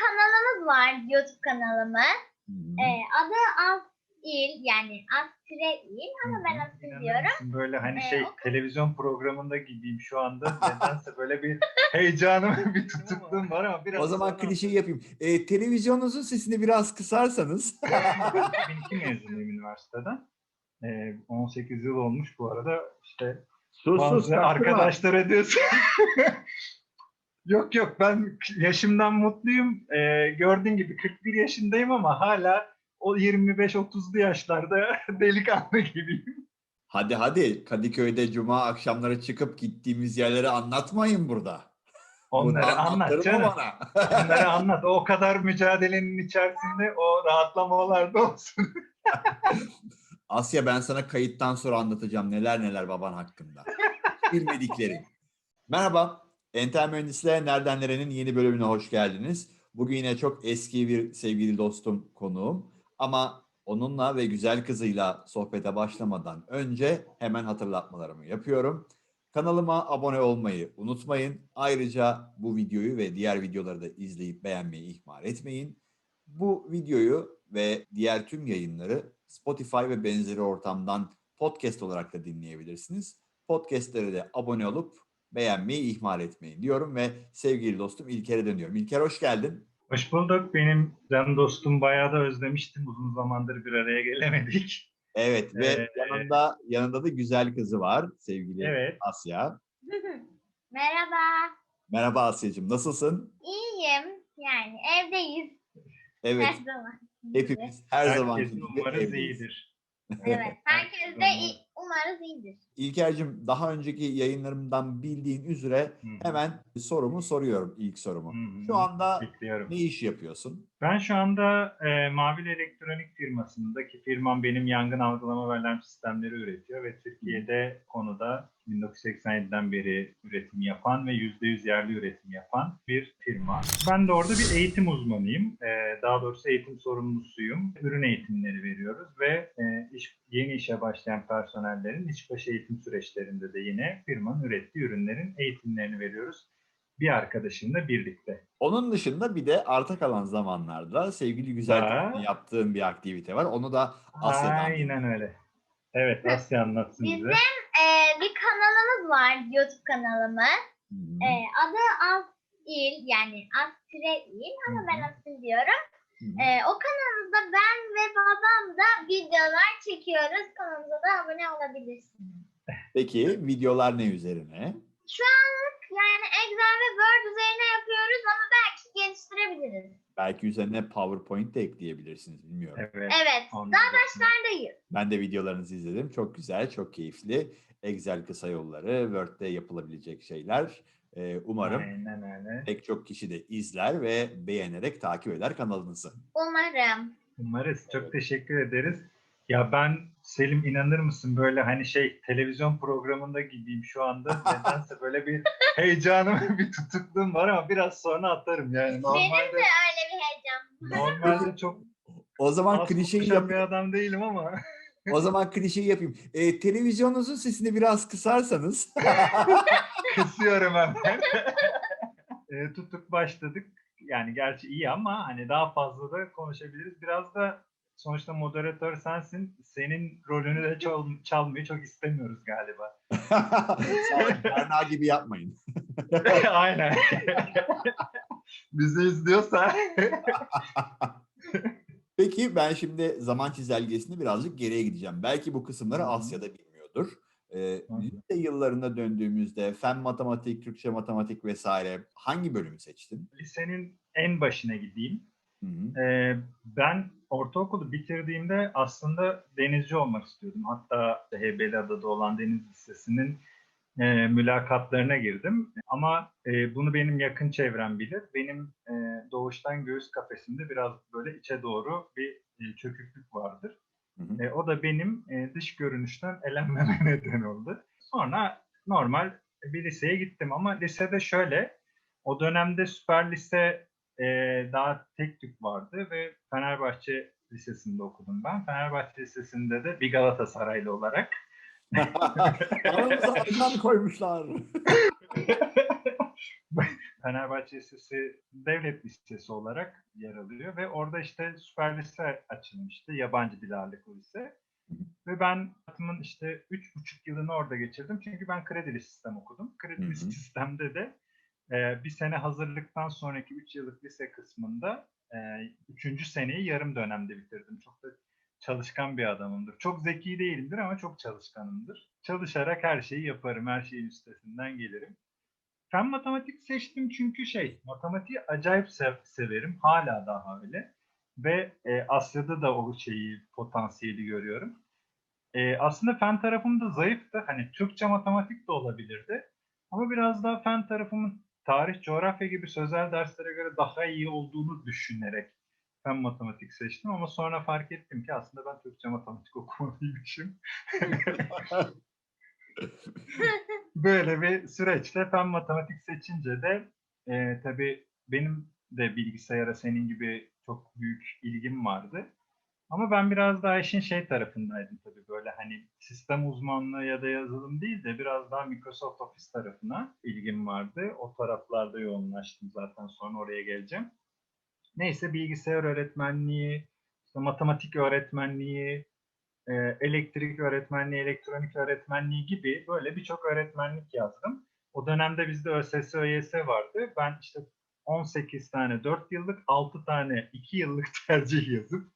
kanalımız var YouTube kanalımız. Ee, adı Alt İl yani Alt Tire İl ama ben İnanır diyorum. Böyle hani Ee, şey o- televizyon programında gibiyim şu anda. Nedense böyle bir heyecanım, bir tutukluğum var ama biraz O zaman sonra- klişeyi yapayım. E, televizyonunuzun sesini biraz kısarsanız. Ben 2002 mezunuyum üniversiteden. Ee, 18 yıl olmuş bu arada. İşte sus bazı arkadaşlara diyorsun. yok yok ben yaşımdan mutluyum. Ee, gördüğün gibi 41 yaşındayım ama hala o 25-30'lu yaşlarda delikanlı gibiyim. Hadi hadi Kadıköy'de cuma akşamları çıkıp gittiğimiz yerleri anlatmayın burada. Onları Bunu anlat canım. bana. Onları anlat. O kadar mücadelenin içerisinde o rahatlamalarda olsun. Asya ben sana kayıttan sonra anlatacağım neler neler baban hakkında. Bilmediklerim. Merhaba. Entel Mühendisliğe Nereden Nere'nin yeni bölümüne hoş geldiniz. Bugün yine çok eski bir sevgili dostum konuğum. Ama onunla ve güzel kızıyla sohbete başlamadan önce hemen hatırlatmalarımı yapıyorum. Kanalıma abone olmayı unutmayın. Ayrıca bu videoyu ve diğer videoları da izleyip beğenmeyi ihmal etmeyin. Bu videoyu ve diğer tüm yayınları Spotify ve benzeri ortamdan podcast olarak da dinleyebilirsiniz. Podcastlere de abone olup beğenmeyi ihmal etmeyin diyorum ve sevgili dostum İlker'e dönüyorum. İlker hoş geldin. Hoş bulduk. Benim can dostum bayağı da özlemiştim. Uzun zamandır bir araya gelemedik. Evet ve Ee, yanında yanında da güzel kızı var sevgili Evet. Asya. Merhaba. Merhaba Asya'cığım nasılsın? İyiyim. Yani evdeyiz Evet her zaman. hepimiz her zaman Herkesin umarız iyidir. Evet. Herkes de iyi, umarız iyidir. İlker'cim daha önceki yayınlarımdan bildiğin üzere Hı hemen sorumu soruyorum ilk sorumu. Hı hı. Şu anda Bekliyorum. ne iş yapıyorsun? Ben şu anda e, Mavil Elektronik firmasındaki firmam benim yangın algılama ve alarm sistemleri üretiyor ve Türkiye'de konuda 1987'den beri üretim yapan ve %100 yerli üretim yapan bir firma. Ben de orada bir eğitim uzmanıyım. E, daha doğrusu eğitim sorumlusuyum. Ürün eğitimleri veriyoruz ve e, iş, yeni işe başlayan personellerin işbaşı eğitim süreçlerinde de yine firmanın ürettiği ürünlerin eğitimlerini veriyoruz. Bir arkadaşımla birlikte. Onun dışında bir de arta kalan zamanlarda sevgili güzel Ha. yaptığın bir aktivite var. Onu da Asya'dan. Aynen öyle. Evet Asya anlatsın Bizim bize. Ee, bir kanalımız var YouTube kanalımız. Hı. Ee, adı Alt İl yani Tire İl ama ben İl diyorum. Ee, o kanalımızda ben ve babam da videolar çekiyoruz. Kanalımıza da abone olabilirsiniz. Peki videolar ne üzerine? Şu anlık yani Excel ve Word üzerine yapıyoruz ama belki geliştirebiliriz. Belki üzerine PowerPoint de ekleyebilirsiniz bilmiyorum. Evet. Evet. ondan Daha başlardayız. Ben de videolarınızı izledim. Çok güzel, çok keyifli. Excel kısa yolları, Word'de yapılabilecek şeyler. Ee, umarım Aynen öyle. pek çok kişi de izler ve beğenerek takip eder kanalınızı. Umarım. Umarız. Çok teşekkür ederiz. Ya ben Selim inanır mısın böyle hani şey televizyon programında gibiyim şu anda. Nedense böyle bir heyecanım, bir tutukluğum var ama biraz sonra atarım yani. Benim Normalde de öyle bir heyecan. normalde çok O zaman az klişeyi konuşan yap bir adam değilim ama o zaman klişeyi yapayım. Ee, televizyonunuzun sesini biraz kısarsanız. Kısıyorum hemen. e, tutuk başladık. Yani gerçi iyi ama hani daha fazla da konuşabiliriz. Biraz da sonuçta moderatör sensin. Senin rolünü de çal- çalmayı çok istemiyoruz galiba. Berna gibi yapmayın. Aynen. Bizi izliyorsa. Peki ben şimdi zaman çizelgesini birazcık geriye gideceğim. Belki bu kısımları. Asya'da bilmiyordur. Hı. lise yıllarına döndüğümüzde fen matematik, Türkçe matematik vesaire hangi bölümü seçtin? Lisenin en başına gideyim. Hı hı. Ee, ben ortaokulu bitirdiğimde aslında denizci olmak istiyordum. Hatta Heybeliada'da olan Deniz Lisesi'nin e, mülakatlarına girdim. Ama e, bunu benim yakın çevrem bilir. Benim e, doğuştan göğüs kafesimde biraz böyle içe doğru bir e, çöküklük vardır. Hı hı. E, o da benim e, dış görünüşten elenmeme neden oldu. Sonra normal bir liseye gittim ama lisede şöyle, o dönemde Süper Lise e, daha tek tük vardı ve Fenerbahçe Lisesi'nde okudum ben. Fenerbahçe Lisesi'nde de bir Galatasaraylı olarak Aramıza koymuşlar. Fenerbahçe Lisesi devlet lisesi olarak yer alıyor ve orada işte süper lise açılmıştı. Yabancı dil ağırlıklı lise. Ve ben hayatımın işte üç buçuk yılını orada geçirdim. Çünkü ben kredili sistem okudum. Kredili Hı hı. sistemde de e, bir sene hazırlıktan sonraki üç yıllık lise kısmında e, üçüncü seneyi yarım dönemde bitirdim. Çok da çalışkan bir adamımdır. Çok zeki değilimdir ama çok çalışkanımdır. Çalışarak her şeyi yaparım. Her şeyin üstesinden gelirim. Fen matematik seçtim çünkü şey, matematiği acayip sev- severim. Hala daha öyle. Ve e, Asya'da da o şeyi, potansiyeli görüyorum. E, aslında fen tarafım da zayıftı. Hani Türkçe matematik de olabilirdi. Ama biraz daha fen tarafımın tarih, coğrafya gibi sözel derslere göre daha iyi olduğunu düşünerek fen matematik seçtim. Ama sonra fark ettim ki aslında ben Türkçe matematik okumalıymışım. Böyle bir süreçte fen matematik seçince de e, tabii benim de bilgisayara senin gibi çok büyük ilgim vardı. Ama ben biraz daha işin şey tarafındaydım tabii böyle hani sistem uzmanlığı ya da yazılım değil de biraz daha Microsoft Office tarafına ilgim vardı. O taraflarda yoğunlaştım zaten sonra oraya geleceğim. Neyse bilgisayar öğretmenliği, işte matematik öğretmenliği, e, elektrik öğretmenliği, elektronik öğretmenliği gibi böyle birçok öğretmenlik yazdım. O dönemde bizde ÖSS, ÖYS vardı. Ben işte 18 tane 4 yıllık, 6 tane 2 yıllık tercih yazıp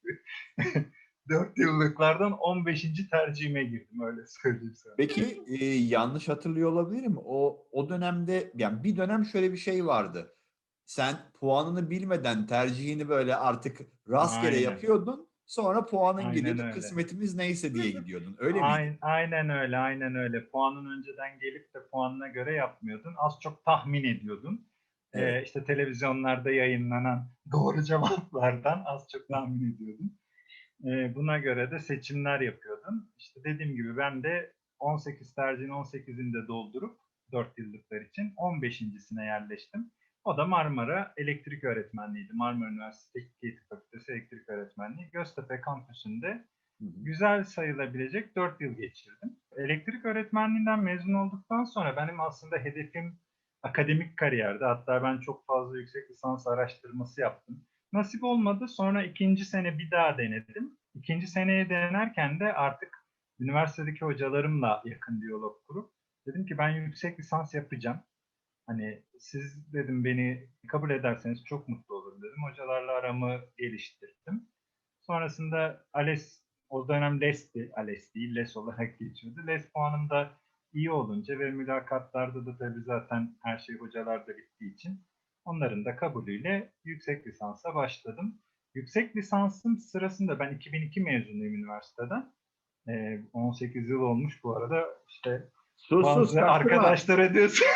4 yıllıklardan 15. tercihime girdim öyle söyleyeyim sana. Peki e, yanlış hatırlıyor olabilirim. O o dönemde yani bir dönem şöyle bir şey vardı. Sen puanını bilmeden tercihini böyle artık rastgele Aynen. yapıyordun. Sonra puanın Aynen gidip öyle. kısmetimiz neyse diye gidiyordun. Öyle mi? Aynen, aynen öyle, aynen öyle. Puanın önceden gelip de puanına göre yapmıyordun. Az çok tahmin ediyordun. Ee, Evet. işte televizyonlarda yayınlanan doğru cevaplardan az çok tahmin ediyordun. Ee, buna göre de seçimler yapıyordun. İşte dediğim gibi ben de 18 tercihin 18'inde doldurup 4 yıllıklar için 15.sine yerleştim. O da Marmara Elektrik Öğretmenliğiydi. Marmara Üniversitesi Teknik Eğitim Fakültesi Elektrik Öğretmenliği. Göztepe kampüsünde güzel sayılabilecek 4 yıl geçirdim. Elektrik öğretmenliğinden mezun olduktan sonra benim aslında hedefim akademik kariyerdi. Hatta ben çok fazla yüksek lisans araştırması yaptım. Nasip olmadı. Sonra ikinci sene bir daha denedim. İkinci seneye denerken de artık üniversitedeki hocalarımla yakın diyalog kurup dedim ki ben yüksek lisans yapacağım. Hani siz dedim beni kabul ederseniz çok mutlu olurum dedim. Hocalarla aramı geliştirdim. Sonrasında ALES, o dönem LES'ti, ALES değil, LES olarak geçiyordu. LES puanım da iyi olunca ve mülakatlarda da tabii zaten her şey hocalarda bittiği için onların da kabulüyle yüksek lisansa başladım. Yüksek lisansım sırasında ben 2002 mezunuyum üniversiteden. Ee, 18 yıl olmuş bu arada. İşte Sus bazı arkadaşlara diyorsun.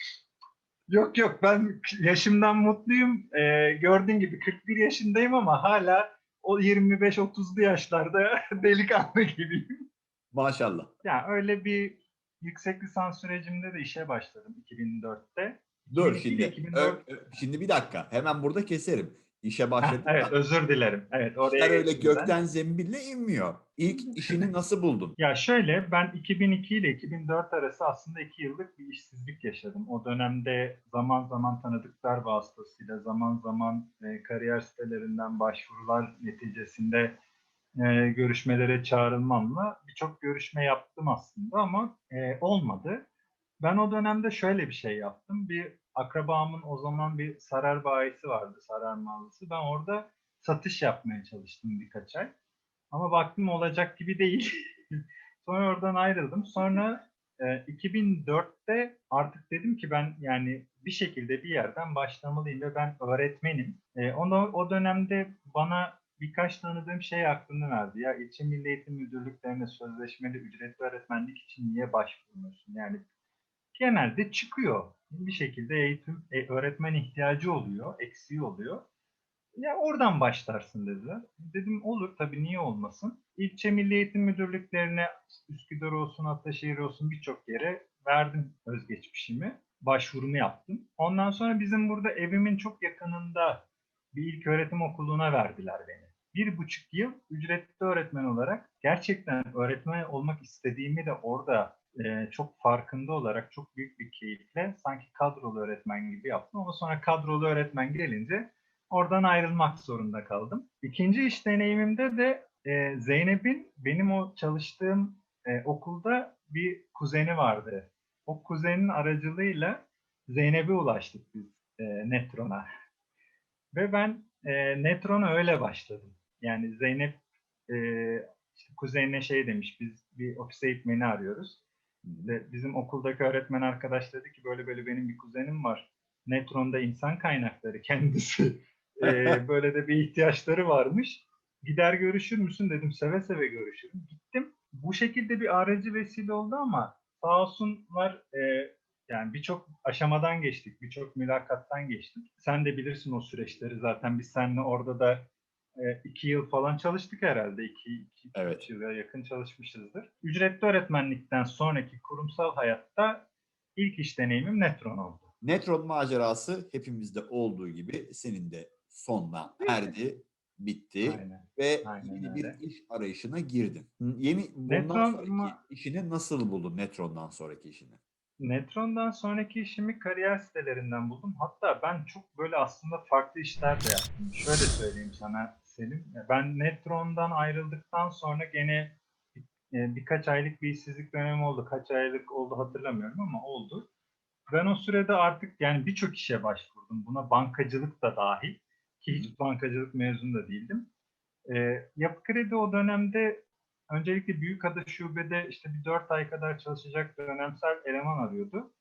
yok yok ben yaşımdan mutluyum. Ee, gördüğün gibi 41 yaşındayım ama hala o 25-30'lu yaşlarda delikanlı gibiyim. Maşallah. Ya öyle bir yüksek lisans sürecimde de işe başladım 2004'te. Dur 2002 şimdi. ile 2004 Ö- ö- şimdi bir dakika. Hemen burada keserim. İşe Heh, başladın. evet özür dilerim. Evet oraya öyle ben. gökten zembille inmiyor. İlk işini nasıl buldun? Ya şöyle ben 2002 ile 2004 arası aslında 2 yıllık bir işsizlik yaşadım. O dönemde zaman zaman tanıdıklar vasıtasıyla zaman zaman e, kariyer sitelerinden başvurular neticesinde e, görüşmelere çağrılmamla birçok görüşme yaptım aslında ama e, olmadı. Ben o dönemde şöyle bir şey yaptım. Bir akrabamın o zaman bir sarar bayisi vardı, sarar mağazası. Ben orada satış yapmaya çalıştım birkaç ay. Ama baktım olacak gibi değil. Sonra oradan ayrıldım. Sonra e, 2004'te artık dedim ki ben yani bir şekilde bir yerden başlamalıyım ve ben öğretmenim. E, onu, o dönemde bana birkaç tanıdığım şey aklını verdi. Ya ilçe milli eğitim müdürlüklerine sözleşmeli ücretli öğretmenlik için niye başvurmuyorsun? Yani genelde çıkıyor. Bir şekilde eğitim, e, öğretmen ihtiyacı oluyor, eksiği oluyor. Ya oradan başlarsın dediler. Dedim olur tabii niye olmasın. İlçe Milli Eğitim Müdürlüklerine Üsküdar olsun, Ataşehir olsun birçok yere verdim özgeçmişimi. Başvurumu yaptım. Ondan sonra bizim burada evimin çok yakınında bir ilk öğretim okuluna verdiler beni. Bir buçuk yıl ücretli öğretmen olarak gerçekten öğretmen olmak istediğimi de orada e, çok farkında olarak çok büyük bir keyifle sanki kadrolu öğretmen gibi yaptım ama sonra kadrolu öğretmen gelince oradan ayrılmak zorunda kaldım. İkinci iş deneyimimde de e, Zeynep'in benim o çalıştığım e, okulda bir kuzeni vardı. O kuzenin aracılığıyla Zeynep'e ulaştık biz e, Netron'a. Ve ben e, Netron'a öyle başladım. Yani Zeynep e, işte kuzenine şey demiş, biz bir ofis eğitmeni arıyoruz. Bizim okuldaki öğretmen arkadaş dedi ki böyle böyle benim bir kuzenim var. Netron'da insan kaynakları kendisi. E, böyle de bir ihtiyaçları varmış. Gider görüşür müsün dedim. Seve seve görüşürüm. Gittim. Bu şekilde bir aracı vesile oldu ama sağ olsunlar e, yani birçok aşamadan geçtik. Birçok mülakattan geçtik. Sen de bilirsin o süreçleri zaten. Biz seninle orada da e, iki yıl falan çalıştık herhalde. İki, iki, iki Evet. üç yıla yakın çalışmışızdır. Ücretli öğretmenlikten sonraki kurumsal hayatta ilk iş deneyimim Netron oldu. Netron macerası hepimizde olduğu gibi senin de sonuna erdi, bitti Aynen. ve Aynen yeni bir öyle. iş arayışına girdin. Yeni bundan Netron sonraki ma- işini nasıl buldun Netron'dan sonraki işini? Netron'dan sonraki işimi kariyer sitelerinden buldum. Hatta ben çok böyle aslında farklı işler de yaptım. Şöyle söyleyeyim sana Selim. Ben Netron'dan ayrıldıktan sonra gene bir- birkaç aylık bir işsizlik dönemi oldu. Kaç aylık oldu hatırlamıyorum ama oldu. Ben o sürede artık yani birçok işe başvurdum. Buna bankacılık da dahil. Ki hiç bankacılık mezunu da değildim. Ee, Yapı Kredi o dönemde öncelikle Büyükada şubede işte bir 4 ay kadar çalışacak dönemsel eleman arıyordu.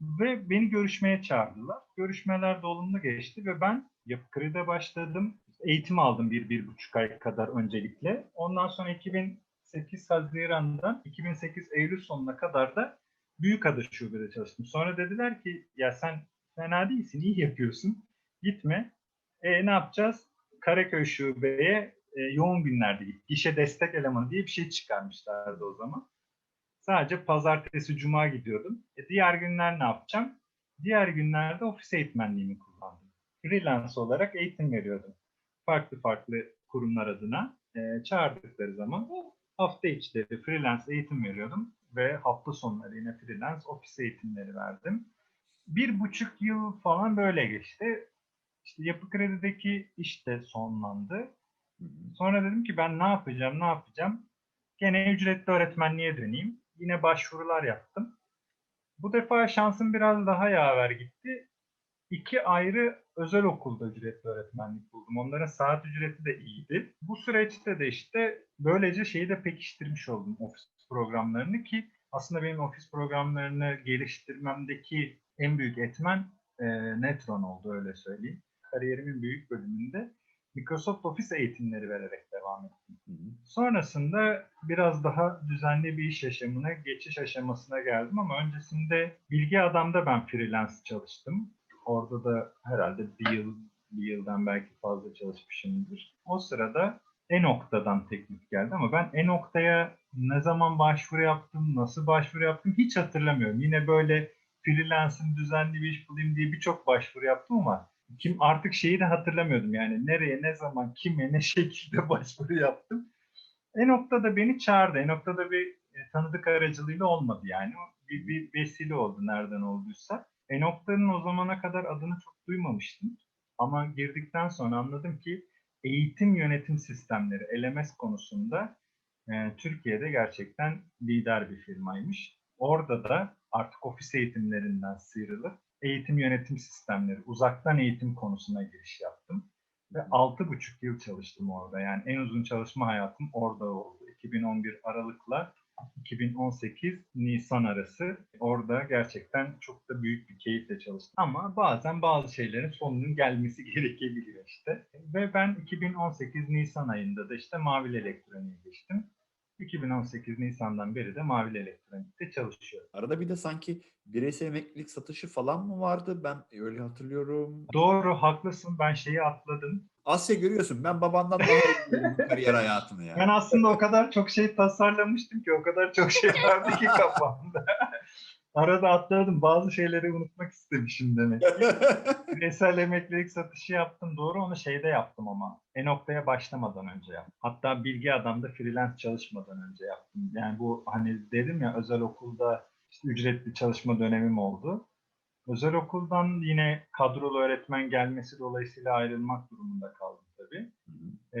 Ve beni görüşmeye çağırdılar. Görüşmeler de olumlu geçti ve ben Yapı Kredi'de başladım. Eğitim aldım bir, bir buçuk ay kadar öncelikle. Ondan sonra 2008 Haziran'dan 2008 Eylül sonuna kadar da Büyükada şubede çalıştım. Sonra dediler ki ya sen fena değilsin, iyi yapıyorsun. Gitme. E ne yapacağız? Karaköy şubeye e, yoğun günlerde git. Gişe destek elemanı diye bir şey çıkarmışlardı o zaman. Sadece pazartesi, cuma gidiyordum. E, diğer günler ne yapacağım? Diğer günlerde ofis eğitmenliğini kullandım. Freelance olarak eğitim veriyordum. Farklı farklı kurumlar adına e, çağırdıkları zaman hafta içleri freelance eğitim veriyordum ve hafta sonları yine freelance ofis eğitimleri verdim. Bir buçuk yıl falan böyle geçti. İşte Yapı Kredi'deki iş de sonlandı. Sonra dedim ki ben ne yapacağım, ne yapacağım? Gene ücretli öğretmenliğe döneyim. Yine başvurular yaptım. Bu defa şansım biraz daha yaver gitti. İki ayrı özel okulda ücretli öğretmenlik buldum. Onların saat ücreti de iyiydi. Bu süreçte de işte böylece şeyi de pekiştirmiş oldum ofis programlarını ki aslında benim ofis programlarını geliştirmemdeki en büyük etmen e, Netron oldu öyle söyleyeyim. Kariyerimin büyük bölümünde Microsoft Office eğitimleri vererek devam ettim. Hı hı. Sonrasında biraz daha düzenli bir iş yaşamına, geçiş aşamasına geldim ama öncesinde Bilgi Adam'da ben freelance çalıştım. Orada da herhalde bir yıl, bir yıldan belki fazla çalışmışımdır. O sırada E-Nokta'dan teklif geldi ama ben E-Nokta'ya ne zaman başvuru yaptım, nasıl başvuru yaptım hiç hatırlamıyorum. Yine böyle freelance'ın düzenli bir iş bulayım diye birçok başvuru yaptım ama kim artık şeyi de hatırlamıyordum yani nereye, ne zaman, kime, ne şekilde başvuru yaptım. E noktada beni çağırdı. E noktada bir e, tanıdık aracılığıyla olmadı yani. Bir, bir vesile oldu nereden olduysa. E noktanın o zamana kadar adını çok duymamıştım. Ama girdikten sonra anladım ki eğitim yönetim sistemleri, LMS konusunda e, Türkiye'de gerçekten lider bir firmaymış. Orada da artık ofis eğitimlerinden sıyrılıp eğitim yönetim sistemleri, uzaktan eğitim konusuna giriş yaptım. Ve 6,5 yıl çalıştım orada. Yani en uzun çalışma hayatım orada oldu. 2011 Aralık'la 2018 Nisan arası. Orada gerçekten çok da büyük bir keyifle çalıştım. Ama bazen bazı şeylerin sonunun gelmesi gerekebiliyor işte. Ve ben 2018 Nisan ayında da işte Mavili Elektronik'e geçtim. 2018 Nisan'dan beri de Mavili Elektronik'te çalışıyorum. Arada bir de sanki bireysel emeklilik satışı falan mı vardı? Ben öyle hatırlıyorum. Doğru, haklısın. Ben şeyi atladım. Asya görüyorsun ben babandan daha iyi kariyer hayatını ya. Ben aslında o kadar çok şey tasarlamıştım ki o kadar çok şey vardı ki kafamda. Arada atladım. Bazı şeyleri unutmak istemişim demek ki. Bireysel emeklilik satışı yaptım. Doğru onu şeyde yaptım ama. E-noktaya başlamadan önce yaptım. Hatta Bilgi Adam'da freelance çalışmadan önce yaptım. Yani bu hani dedim ya özel okulda işte ücretli çalışma dönemim oldu. Özel okuldan yine kadrolu öğretmen gelmesi dolayısıyla ayrılmak durumunda kaldım tabii.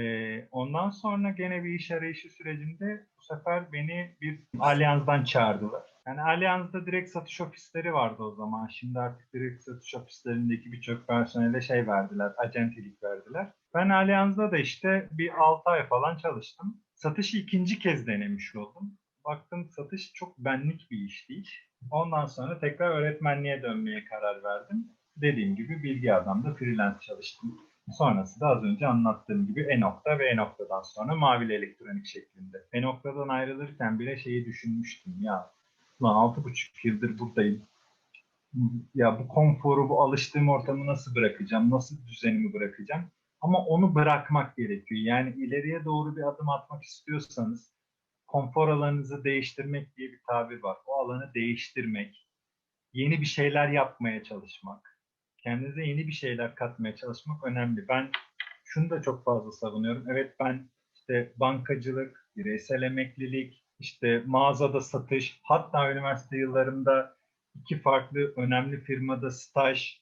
Ee, ondan sonra gene bir iş arayışı sürecinde bu sefer beni bir Allianz'dan çağırdılar. Yani Allianz'da direkt satış ofisleri vardı o zaman. Şimdi artık direkt satış ofislerindeki birçok personele şey verdiler, acentelik verdiler. Ben Allianz'da da işte bir 6 ay falan çalıştım. Satışı ikinci kez denemiş oldum. Baktım satış çok benlik bir iş değil. Ondan sonra tekrar öğretmenliğe dönmeye karar verdim. Dediğim gibi bilgi adamda freelance çalıştım. Sonrası da az önce anlattığım gibi E-nokta ve E-noktadan sonra mavili elektronik şeklinde. E-noktadan ayrılırken bile şeyi düşünmüştüm ya. Ulan altı buçuk yıldır buradayım. Ya bu konforu, bu alıştığım ortamı nasıl bırakacağım? Nasıl düzenimi bırakacağım? Ama onu bırakmak gerekiyor. Yani ileriye doğru bir adım atmak istiyorsanız konfor alanınızı değiştirmek diye bir tabir var. O alanı değiştirmek, yeni bir şeyler yapmaya çalışmak, kendinize yeni bir şeyler katmaya çalışmak önemli. Ben şunu da çok fazla savunuyorum. Evet ben işte bankacılık, bireysel emeklilik, işte mağazada satış, hatta üniversite yıllarımda iki farklı önemli firmada staj,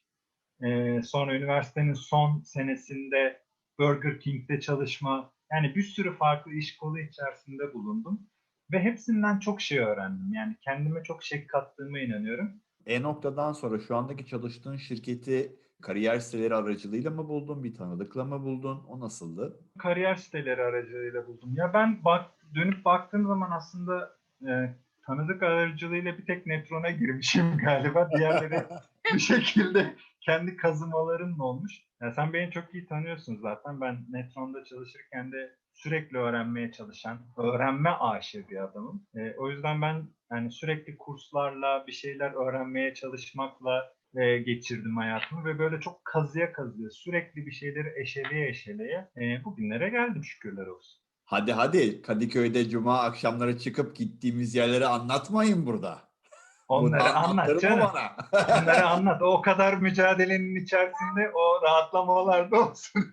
sonra üniversitenin son senesinde Burger King'de çalışma, yani bir sürü farklı iş kolu içerisinde bulundum. Ve hepsinden çok şey öğrendim. Yani kendime çok şey kattığıma inanıyorum. E-noktadan sonra şu andaki çalıştığın şirketi kariyer siteleri aracılığıyla mı buldun, bir tanıdıkla mı buldun? O nasıldı? Kariyer siteleri aracılığıyla buldum. Ya ben bak dönüp baktığım zaman aslında e, tanıdık aracılığıyla bir tek Netron'a girmişim galiba. Diğerleri bu şekilde kendi kazımalarımla olmuş. Ya sen beni çok iyi tanıyorsun zaten. Ben Netron'da çalışırken de sürekli öğrenmeye çalışan, öğrenme aşığı bir adamım. E, o yüzden ben yani sürekli kurslarla bir şeyler öğrenmeye çalışmakla e, geçirdim hayatımı ve böyle çok kazıya kazıya sürekli bir şeyleri eşeleye eşeleye e, bugünlere geldim şükürler olsun. Hadi hadi Kadıköy'de cuma akşamları çıkıp gittiğimiz yerleri anlatmayın burada. Onları anlat canım. bana. Onları anlat. O kadar mücadelenin içerisinde o rahatlamalar da olsun.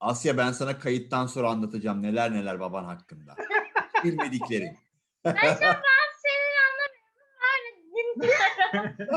Asya ben sana kayıttan sonra anlatacağım neler neler baban hakkında. Bilmediklerin. Ben şeyleri anlamıyorum.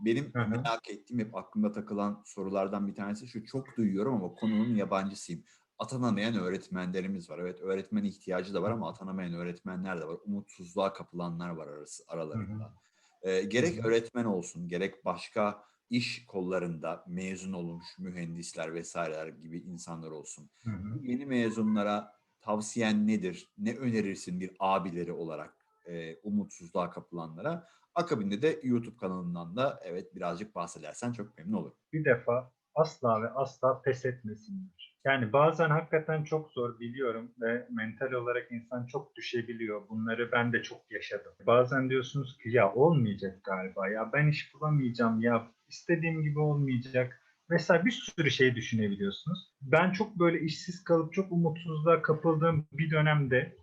Benim merak ettiğim hep aklımda takılan sorulardan bir tanesi şu çok duyuyorum ama konunun yabancısıyım. Atanamayan öğretmenlerimiz var. Evet öğretmen ihtiyacı da var ama atanamayan öğretmenler de var. Umutsuzluğa kapılanlar var arası, aralarında. Ee, gerek öğretmen olsun gerek başka iş kollarında mezun olmuş mühendisler vesaireler gibi insanlar olsun. Hı hı. Yeni mezunlara tavsiyen nedir? Ne önerirsin bir abileri olarak e, umutsuzluğa kapılanlara? Akabinde de YouTube kanalından da evet birazcık bahsedersen çok memnun olurum. bir defa asla ve asla pes etmesinler. Yani bazen hakikaten çok zor biliyorum ve mental olarak insan çok düşebiliyor. Bunları ben de çok yaşadım. Bazen diyorsunuz ki ya olmayacak galiba ya ben iş bulamayacağım ya istediğim gibi olmayacak. Mesela bir sürü şey düşünebiliyorsunuz. Ben çok böyle işsiz kalıp çok umutsuzluğa kapıldığım bir dönemde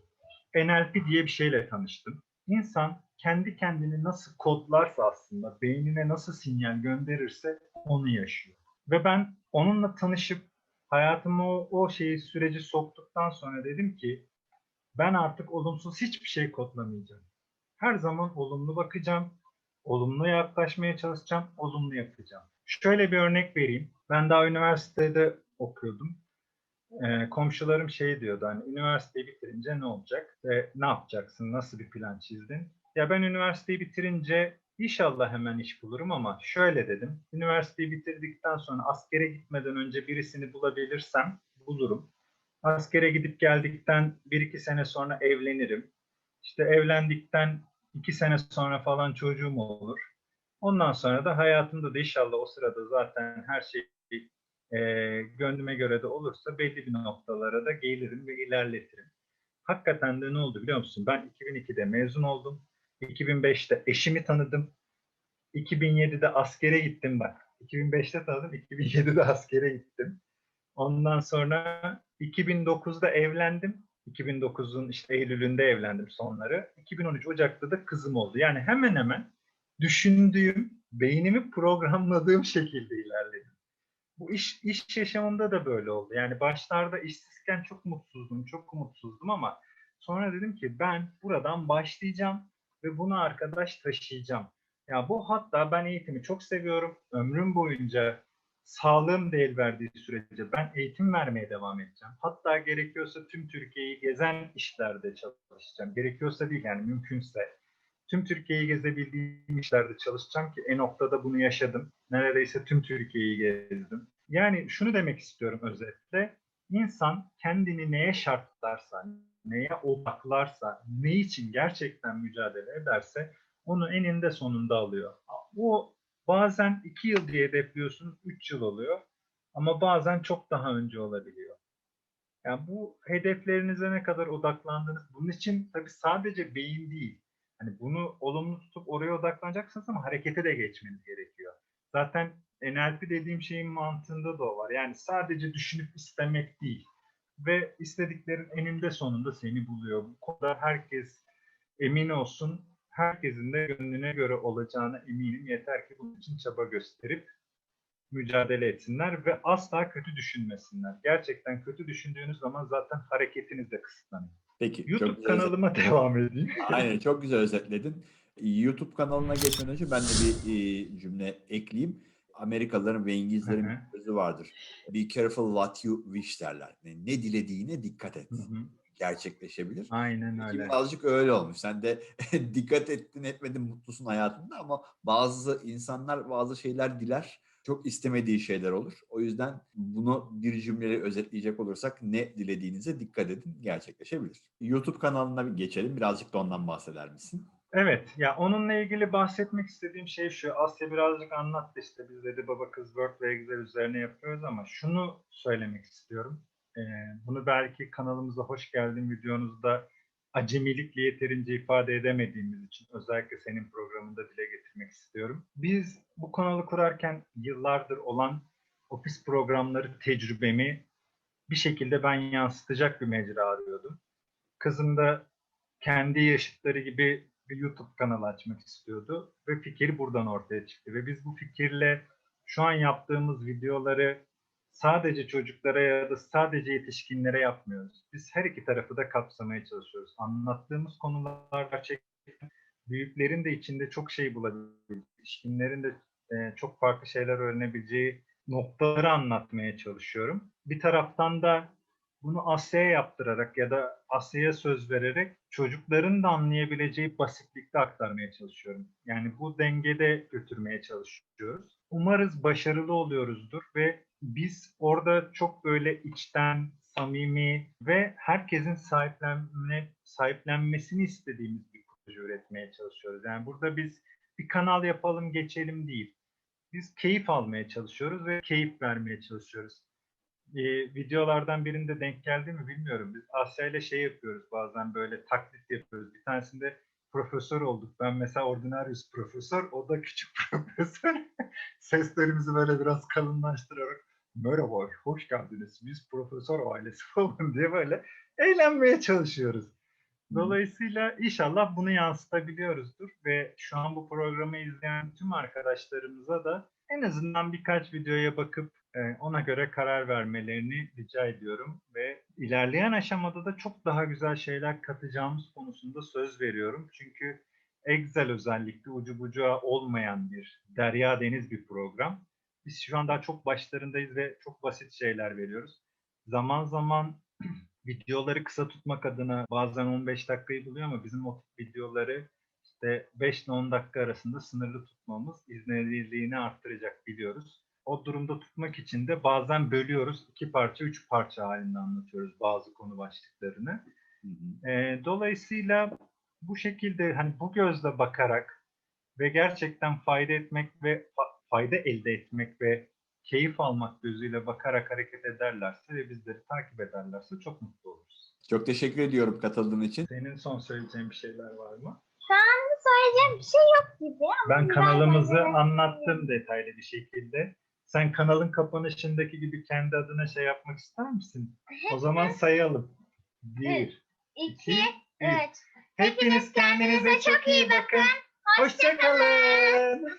NLP diye bir şeyle tanıştım. İnsan kendi kendini nasıl kodlarsa aslında, beynine nasıl sinyal gönderirse onu yaşıyor. Ve ben onunla tanışıp hayatıma o, o şeyi süreci soktuktan sonra dedim ki ben artık olumsuz hiçbir şey kodlamayacağım. Her zaman olumlu bakacağım, olumlu yaklaşmaya çalışacağım, olumlu yapacağım. Şöyle bir örnek vereyim. Ben daha üniversitede okuyordum. Ee, komşularım şey diyordu hani üniversiteyi bitirince ne olacak ve ne yapacaksın, nasıl bir plan çizdin? Ya ben üniversiteyi bitirince inşallah hemen iş bulurum ama şöyle dedim. Üniversiteyi bitirdikten sonra askere gitmeden önce birisini bulabilirsem bulurum. Askere gidip geldikten bir iki sene sonra evlenirim. İşte evlendikten iki sene sonra falan çocuğum olur. Ondan sonra da hayatımda da inşallah o sırada zaten her şey e, gönlüme göre de olursa belli bir noktalara da gelirim ve ilerletirim. Hakikaten de ne oldu biliyor musun? Ben 2002'de mezun oldum. 2005'te eşimi tanıdım. 2007'de askere gittim bak. 2005'te tanıdım, 2007'de askere gittim. Ondan sonra 2009'da evlendim. 2009'un işte Eylül'ünde evlendim sonları. 2013 Ocak'ta da kızım oldu. Yani hemen hemen düşündüğüm, beynimi programladığım şekilde ilerledim. Bu iş, iş yaşamımda da böyle oldu. Yani başlarda işsizken çok mutsuzdum, çok umutsuzdum ama sonra dedim ki ben buradan başlayacağım ve bunu arkadaş taşıyacağım. Ya bu hatta ben eğitimi çok seviyorum. Ömrüm boyunca sağlığım da verdiği sürece ben eğitim vermeye devam edeceğim. Hatta gerekiyorsa tüm Türkiye'yi gezen işlerde çalışacağım. Gerekiyorsa değil yani mümkünse tüm Türkiye'yi gezebildiğim işlerde çalışacağım ki en noktada bunu yaşadım. Neredeyse tüm Türkiye'yi gezdim. Yani şunu demek istiyorum özetle. İnsan kendini neye şartlarsa, neye odaklarsa, ne için gerçekten mücadele ederse onu eninde sonunda alıyor. Bu bazen iki yıl diye hedefliyorsun, üç yıl oluyor. Ama bazen çok daha önce olabiliyor. Yani bu hedeflerinize ne kadar odaklandınız? Bunun için tabii sadece beyin değil. Hani bunu olumlu tutup oraya odaklanacaksınız ama harekete de geçmeniz gerekiyor. Zaten NLP dediğim şeyin mantığında da o var. Yani sadece düşünüp istemek değil. Ve istediklerin eninde sonunda seni buluyor. Bu konuda herkes emin olsun. Herkesin de gönlüne göre olacağına eminim. Yeter ki bunun için çaba gösterip mücadele etsinler ve asla kötü düşünmesinler. Gerçekten kötü düşündüğünüz zaman zaten hareketiniz de kısıtlanıyor. Peki. YouTube kanalıma devam edeyim. Aynen çok güzel özetledin. YouTube kanalına geçmeden önce ben de bir e, cümle ekleyeyim. Amerikalıların ve İngilizlerin Hı hı. bir sözü vardır. Be careful what you wish derler. Yani ne dilediğine dikkat et. Hı hı. Gerçekleşebilir. Aynen Ki öyle. Birazcık öyle olmuş. Sen de dikkat ettin etmedin mutlusun hayatında ama bazı insanlar bazı şeyler diler. Çok istemediği şeyler olur. O yüzden bunu bir cümleyle özetleyecek olursak ne dilediğinize dikkat edin gerçekleşebilir. YouTube kanalına bir geçelim. Birazcık da ondan bahseder misin? Evet, ya onunla ilgili bahsetmek istediğim şey şu. Asya birazcık anlattı işte biz dedi baba kız Word ve Excel üzerine yapıyoruz ama şunu söylemek istiyorum. Ee, bunu belki kanalımıza hoş geldin videonuzda acemilikle yeterince ifade edemediğimiz için özellikle senin programında dile getirmek istiyorum. Biz bu kanalı kurarken yıllardır olan ofis programları tecrübemi bir şekilde ben yansıtacak bir mecra arıyordum. Kızım da kendi yaşıtları gibi bir YouTube kanalı açmak istiyordu ve fikir buradan ortaya çıktı ve biz bu fikirle şu an yaptığımız videoları sadece çocuklara ya da sadece yetişkinlere yapmıyoruz. Biz her iki tarafı da kapsamaya çalışıyoruz. Anlattığımız konular gerçekten büyüklerin de içinde çok şey bulabileceği, yetişkinlerin de e, çok farklı şeyler öğrenebileceği noktaları anlatmaya çalışıyorum. Bir taraftan da bunu Asya'ya yaptırarak ya da Asya'ya söz vererek çocukların da anlayabileceği basitlikte aktarmaya çalışıyorum. Yani bu dengede götürmeye çalışıyoruz. Umarız başarılı oluyoruzdur ve biz orada çok böyle içten, samimi ve herkesin sahiplenme, sahiplenmesini istediğimiz bir proje üretmeye çalışıyoruz. Yani burada biz bir kanal yapalım geçelim değil. Biz keyif almaya çalışıyoruz ve keyif vermeye çalışıyoruz e, videolardan birinde denk geldi mi bilmiyorum. Biz Asya ile şey yapıyoruz bazen böyle taklit yapıyoruz. Bir tanesinde profesör olduk. Ben mesela ordinarius profesör, o da küçük profesör. Seslerimizi böyle biraz kalınlaştırarak merhaba, hoş geldiniz. Biz profesör ailesi falan diye böyle eğlenmeye çalışıyoruz. Dolayısıyla inşallah bunu yansıtabiliyoruzdur ve şu an bu programı izleyen tüm arkadaşlarımıza da en azından birkaç videoya bakıp ona göre karar vermelerini rica ediyorum ve ilerleyen aşamada da çok daha güzel şeyler katacağımız konusunda söz veriyorum. Çünkü Excel özellikle ucu bucağı olmayan bir derya deniz bir program. Biz şu an daha çok başlarındayız ve çok basit şeyler veriyoruz. Zaman zaman videoları kısa tutmak adına bazen 15 dakikayı buluyor ama bizim o videoları işte 5 ile 10 dakika arasında sınırlı tutmamız izlenirliğini arttıracak biliyoruz. O durumda tutmak için de bazen bölüyoruz. iki parça, üç parça halinde anlatıyoruz bazı konu başlıklarını. Hı hı. E, dolayısıyla bu şekilde hani bu gözle bakarak ve gerçekten fayda etmek ve fa- fayda elde etmek ve keyif almak gözüyle bakarak hareket ederlerse ve bizleri takip ederlerse çok mutlu oluruz. Çok teşekkür ediyorum katıldığın için. Senin son söyleyeceğin bir şeyler var mı? Şu anda söyleyeceğim bir şey yok gibi ama Ben kanalımızı anlattım detaylı bir şekilde. Sen kanalın kapanışındaki gibi kendi adına şey yapmak ister misin? O zaman sayalım. Bir, iki, üç. Hepiniz kendinize çok iyi bakın. Hoşçakalın.